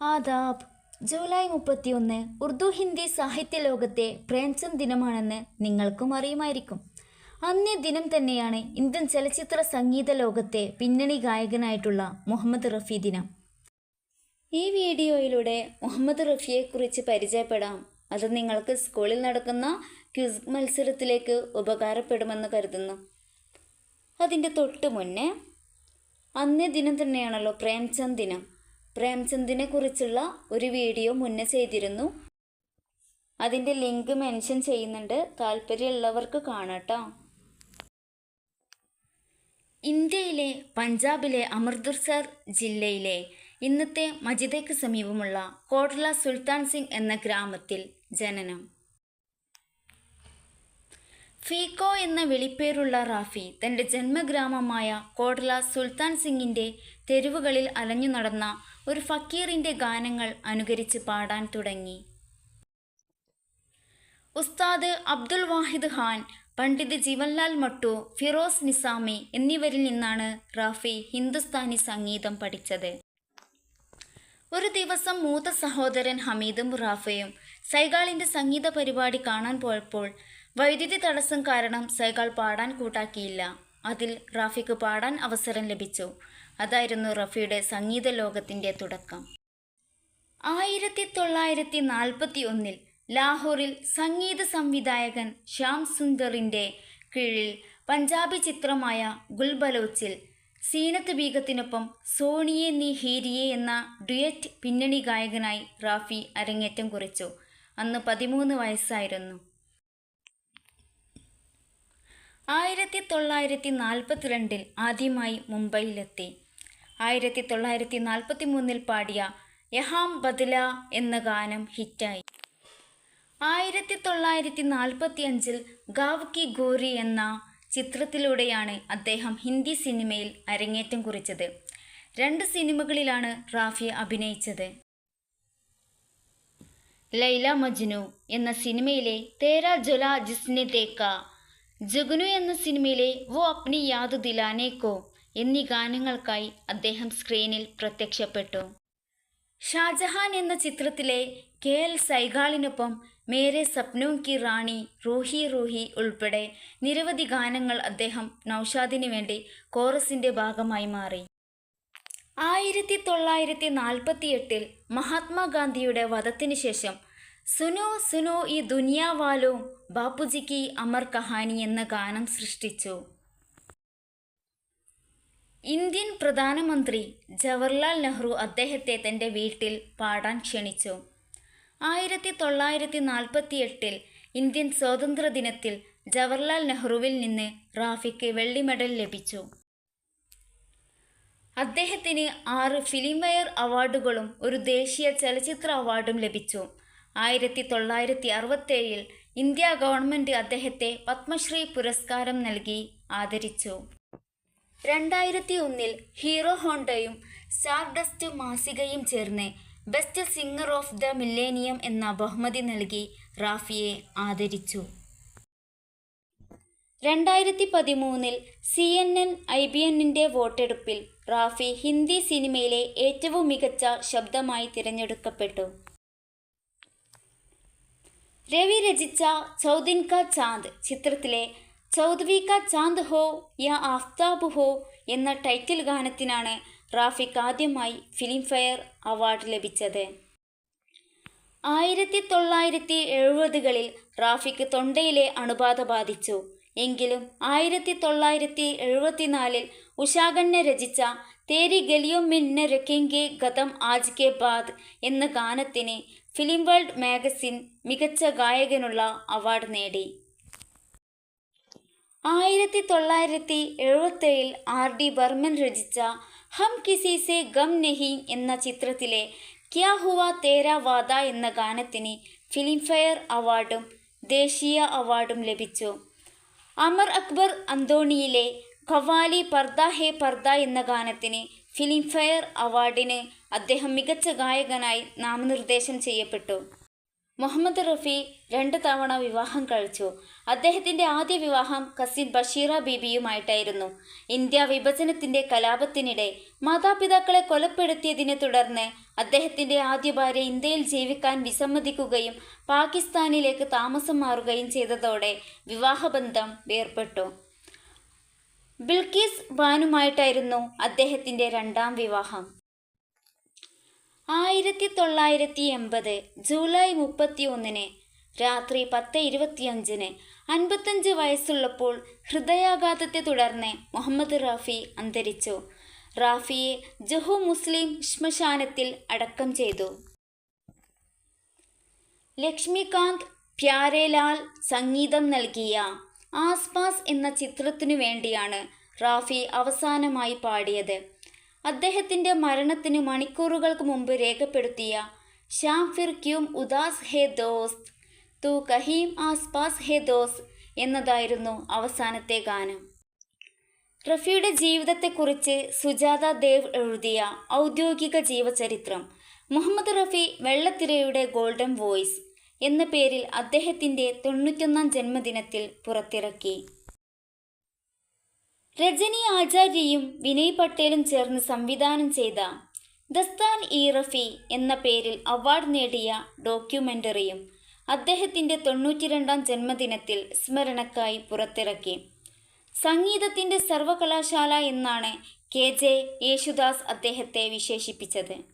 ആദാബ്. July മുപ്പത്തിയൊന്ന് ഉർദു ഹിന്ദി സാഹിത്യ ലോകത്തെ പ്രേംചന്ദ് ദിനമാണെന്ന് നിങ്ങൾക്കും അറിയുമായിരിക്കും. അന്നേ ദിനം തന്നെയാണ് ഇന്ത്യൻ ചലച്ചിത്ര സംഗീത ലോകത്തെ പിന്നണി ഗായകനായിട്ടുള്ള മുഹമ്മദ് റഫി ദിനം. ഈ വീഡിയോയിലൂടെ മുഹമ്മദ് റഫിയെക്കുറിച്ച് പരിചയപ്പെടാം. അത് നിങ്ങൾക്ക് സ്കൂളിൽ നടക്കുന്ന ക്വിസ് മത്സരത്തിലേക്ക് ഉപകാരപ്പെടുമെന്ന് കരുതുന്നു. അതിന്റെ തൊട്ട് മുന്നേ അന്നേ ദിനം തന്നെയാണല്ലോ പ്രേംചന്ദ് ദിനം. പ്രേംചന്ദിനെ കുറിച്ചുള്ള ഒരു വീഡിയോ മുന്നേ ചെയ്തിരുന്നു. അതിന്റെ ലിങ്ക് മെൻഷൻ ചെയ്യുന്നുണ്ട്. താല്പര്യമുള്ളവർക്ക് കാണാട്ടോ. ഇന്ത്യയിലെ പഞ്ചാബിലെ അമൃത്സർ ജില്ലയിലെ ഇന്നത്തെ മജിദയ്ക്ക് സമീപമുള്ള കോട്ട്ല സുൽത്താൻ സിംഗ് എന്ന ഗ്രാമത്തിൽ ജനനം. ഫീക്കോ എന്ന വിളിപ്പേരുള്ള റാഫി തന്റെ ജന്മഗ്രാമമായ കോട്ല സുൽത്താൻ സിംഗിന്റെ തെരുവുകളിൽ അലഞ്ഞു നടന്ന ഒരു ഫക്കീറിന്റെ ഗാനങ്ങൾ അനുകരിച്ച് പാടാൻ തുടങ്ങി. ഉസ്താദ് അബ്ദുൽ വാഹിദ് ഖാൻ പണ്ഡിത് ജീവൻലാൽ മട്ടു ഫിറോസ് നിസാമി എന്നിവരിൽ നിന്നാണ് റാഫി ഹിന്ദുസ്ഥാനി സംഗീതം പഠിച്ചത്. ഒരു ദിവസം മൂത്ത സഹോദരൻ ഹമീദും റാഫയും സൈഗാളിന്റെ സംഗീത പരിപാടി കാണാൻ പോയപ്പോൾ വൈദ്യുതി തടസ്സം കാരണം സൈഗാൾ പാടാൻ കൂട്ടാക്കിയില്ല. അതിൽ റാഫിക്ക് പാടാൻ അവസരം ലഭിച്ചു. അതായിരുന്നു റഫിയുടെ സംഗീത ലോകത്തിന്റെ തുടക്കം. ആയിരത്തി തൊള്ളായിരത്തി നാൽപ്പത്തി ഒന്നിൽ ലാഹോറിൽ സംഗീത സംവിധായകൻ ശ്യാം സുന്ദറിന്റെ കീഴിൽ പഞ്ചാബി ചിത്രമായ ഗുൽബലോച്ചിൽ സീനത്ത് ബീഗത്തിനൊപ്പം സോണിയെ നീ ഹീരിയെ എന്ന ഡുയറ്റ് പിന്നണി ഗായകനായി റാഫി അരങ്ങേറ്റം കുറിച്ചു. അന്ന് പതിമൂന്ന് വയസ്സായിരുന്നു. ആയിരത്തി തൊള്ളായിരത്തി നാൽപ്പത്തിരണ്ടിൽ ആദ്യമായി മുംബൈയിലെത്തി. ആയിരത്തി തൊള്ളായിരത്തി നാൽപ്പത്തി മൂന്നിൽ പാടിയ യഹാം ബദല എന്ന ഗാനം ഹിറ്റായി. ആയിരത്തി തൊള്ളായിരത്തി നാൽപ്പത്തി അഞ്ചിൽ ഗാവ് കി ഗോറി എന്ന ചിത്രത്തിലൂടെയാണ് അദ്ദേഹം ഹിന്ദി സിനിമയിൽ അരങ്ങേറ്റം കുറിച്ചത്. രണ്ട് സിനിമകളിലാണ് റാഫി അഭിനയിച്ചത്. ലൈല മജ്നു എന്ന സിനിമയിലെ തേരാ ജൊല ജിസ്നെ തേക്ക ജുഗ്നു എന്ന സിനിമയിലെ വോ അപ്നി യാദ് ദിലാനേക്കോ എന്നീ ഗാനങ്ങൾക്കായി അദ്ദേഹം സ്ക്രീനിൽ പ്രത്യക്ഷപ്പെട്ടു. ഷാജഹാൻ എന്ന ചിത്രത്തിലെ കെ എൽ സൈഗാളിനൊപ്പം മേരെ സപ്നോ കി റാണി റൂഹി റൂഹി ഉൾപ്പെടെ നിരവധി ഗാനങ്ങൾ അദ്ദേഹം നൌഷാദിന് വേണ്ടി കോറസിന്റെ ഭാഗമായി മാറി. ആയിരത്തി തൊള്ളായിരത്തി നാൽപ്പത്തി എട്ടിൽ മഹാത്മാഗാന്ധിയുടെ വധത്തിനു ശേഷം സുനോ സുനോ ഈ ദുനിയാവാലോ ബാപ്പുജിക്ക് അമർ കഹാനി എന്ന ഗാനം സൃഷ്ടിച്ചു. ഇന്ത്യൻ പ്രധാനമന്ത്രി ജവഹർലാൽ നെഹ്റു അദ്ദേഹത്തെ തന്റെ വീട്ടിൽ പാടാൻ ക്ഷണിച്ചു. ആയിരത്തി തൊള്ളായിരത്തി നാൽപ്പത്തി എട്ടിൽ ഇന്ത്യൻ സ്വാതന്ത്ര്യ ദിനത്തിൽ ജവഹർലാൽ നെഹ്റുവിൽ നിന്ന് റാഫിക്ക് വെള്ളി മെഡൽ ലഭിച്ചു. അദ്ദേഹത്തിന് ആറ് ഫിലിംഫെയർ അവാർഡുകളും ഒരു ദേശീയ ചലച്ചിത്ര അവാർഡും ലഭിച്ചു. ആയിരത്തി തൊള്ളായിരത്തി അറുപത്തേഴിൽ ഇന്ത്യ ഗവൺമെന്റ് അദ്ദേഹത്തെ പത്മശ്രീ പുരസ്കാരം നൽകി ആദരിച്ചു. രണ്ടായിരത്തി ഒന്നിൽ ഹീറോ ഹോണ്ടയും സ്റ്റാർഡസ്റ്റ് മാസികയും ചേർന്ന് best singer of the millennium എന്ന ബഹുമതി നൽകി റാഫിയെ ആദരിച്ചു. രണ്ടായിരത്തി പതിമൂന്നിൽ C N N I B എന്നിന്റെ വോട്ടെടുപ്പിൽ റാഫി ഹിന്ദി സിനിമയിലെ ഏറ്റവും മികച്ച ശബ്ദമായി തിരഞ്ഞെടുക്കപ്പെട്ടു. രവി രചിച്ച ചൗദിൻ കാ ചാന്ദ് ചിത്രത്തിലെ ചൗദ്വി കാ ചാന്ദ് ഹോ യാ ആഫ്താബ് ഹോ എന്ന ടൈറ്റിൽ ഗാനത്തിനാണ് റാഫിക്ക് ആദ്യമായി ഫിലിംഫെയർ അവാർഡ് ലഭിച്ചത്. ആയിരത്തി തൊള്ളായിരത്തി എഴുപതുകളിൽ റാഫിക്ക് തൊണ്ടയിലെ അണുബാധ ബാധിച്ചു. എങ്കിലും ആയിരത്തി തൊള്ളായിരത്തി എഴുപത്തിനാലിൽ ഉഷാഖന്നെ രചിച്ച തേരി ഗലിയോ മിന്ന രക്കെങ്കെ ഗതം ആജ് കെ ബാദ് എന്ന ഗാനത്തിന് ഫിലിം വേൾഡ് മാഗസിൻ മികച്ച ഗായകനുള്ള അവാർഡ് നേടി. ആയിരത്തി തൊള്ളായിരത്തി എഴുപത്തേഴിൽ ആർ ഡി ബർമൻ രചിച്ച ഹം കിസി സെ ഗം നെഹി എന്ന ചിത്രത്തിലെ ക്യാ ഹുവ തേര വാദ എന്ന ഗാനത്തിന് ഫിലിംഫെയർ അവാർഡും ദേശീയ അവാർഡും ലഭിച്ചു. അമർ അക്ബർ അന്തോണിയിലെ ഖവാലി പർദ ഹേ പർദ എന്ന ഗാനത്തിന് ഫിലിംഫെയർ അവാർഡിന് അദ്ദേഹം മികച്ച ഗായകനായി നാമനിർദ്ദേശം ചെയ്യപ്പെട്ടു. മുഹമ്മദ് റഫി രണ്ട് തവണ വിവാഹം കഴിച്ചു. അദ്ദേഹത്തിന്റെ ആദ്യ വിവാഹം കസിൻ ബഷീറ ബീബിയുമായിട്ടായിരുന്നു. ഇന്ത്യ വിഭജനത്തിന്റെ കലാപത്തിനിടെ മാതാപിതാക്കളെ കൊലപ്പെടുത്തിയതിനെ തുടർന്ന് അദ്ദേഹത്തിന്റെ ആദ്യ ഭാര്യ ഇന്ത്യയിൽ ജീവിക്കാൻ വിസമ്മതിക്കുകയും പാകിസ്ഥാനിലേക്ക് താമസം മാറുകയും ചെയ്തതോടെ വിവാഹബന്ധം വേർപെട്ടു ബിൽക്കീസ് ബാനുമായിട്ടായിരുന്നു അദ്ദേഹത്തിന്റെ രണ്ടാം വിവാഹം. ആയിരത്തി തൊള്ളായിരത്തി എൺപത് ജൂലൈ മുപ്പത്തി ഒന്നിന് രാത്രി പത്ത് ഇരുപത്തിയഞ്ചിന് അൻപത്തഞ്ച് വയസ്സുള്ളപ്പോൾ ഹൃദയാഘാതത്തെ തുടർന്ന് മുഹമ്മദ് റാഫി അന്തരിച്ചു. റാഫിയെ ജഹു മുസ്ലിം ശ്മശാനത്തിൽ അടക്കം ചെയ്തു. ലക്ഷ്മികാന്ത് പ്യാരേലാൽ സംഗീതം നൽകിയ ആസ്പാസ് എന്ന ചിത്രത്തിനു വേണ്ടിയാണ് റാഫി അവസാനമായി പാടിയത്. അദ്ദേഹത്തിന്റെ മരണത്തിന് മണിക്കൂറുകൾക്ക് മുമ്പ് രേഖപ്പെടുത്തിയ ശ്യാം ഫിർ ക്യൂം ഉദാസ് ഹേ ദോസ് തു കഹീം ആസ്പാസ് ഹേ ദോസ് എന്നതായിരുന്നു അവസാനത്തെ ഗാനം. റഫിയുടെ ജീവിതത്തെക്കുറിച്ച് സുജാത ദേവ് എഴുതിയ ഔദ്യോഗിക ജീവചരിത്രം മുഹമ്മദ് റഫി വെള്ളത്തിരയുടെ ഗോൾഡൻ വോയിസ് എന്ന പേരിൽ അദ്ദേഹത്തിന്റെ തൊണ്ണൂറ്റൊന്നാം ജന്മദിനത്തിൽ പുറത്തിറക്കി. രജനി ആചാര്യയും വിനയ് പട്ടേലും ചേർന്ന് സംവിധാനം ചെയ്ത ദസ്താൻ ഇ റഫി എന്ന പേരിൽ അവാർഡ് നേടിയ ഡോക്യുമെന്ററിയും അദ്ദേഹത്തിന്റെ തൊണ്ണൂറ്റിരണ്ടാം ജന്മദിനത്തിൽ സ്മരണക്കായി പുറത്തിറക്കി. സംഗീതത്തിന്റെ സർവകലാശാല എന്നാണ് കെ ജെ യേശുദാസ് അദ്ദേഹത്തെ വിശേഷിപ്പിച്ചത്.